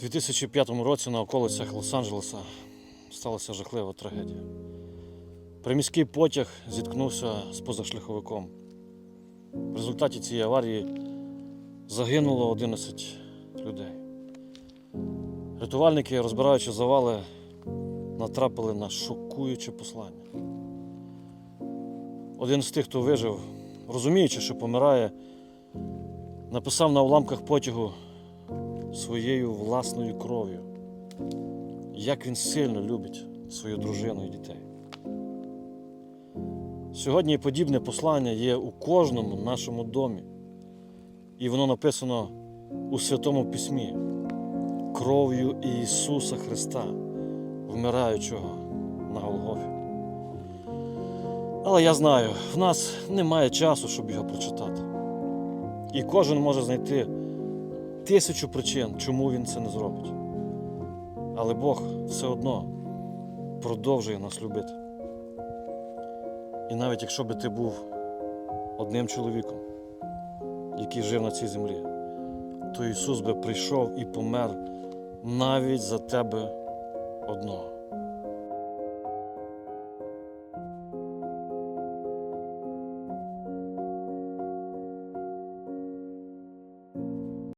У 2005 році на околицях Лос-Анджелеса сталася жахлива трагедія. Приміський потяг зіткнувся з позашляховиком. В результаті цієї аварії загинуло 11 людей. Рятувальники, розбираючи завали, натрапили на шокуюче послання. Один з тих, хто вижив, розуміючи, що помирає, написав на уламках потягу своєю власною кров'ю, як він сильно любить свою дружину і дітей. Сьогодні подібне послання є у кожному нашому домі, і воно написано у Святому Письмі кров'ю Ісуса Христа, вмираючого на Голгофі. Але я знаю, в нас немає часу, щоб його прочитати. І кожен може знайти тисячу причин, чому він це не зробить. Але Бог все одно продовжує нас любити. І навіть якщо би ти був одним чоловіком, який жив на цій землі, то Ісус би прийшов і помер навіть за тебе одного.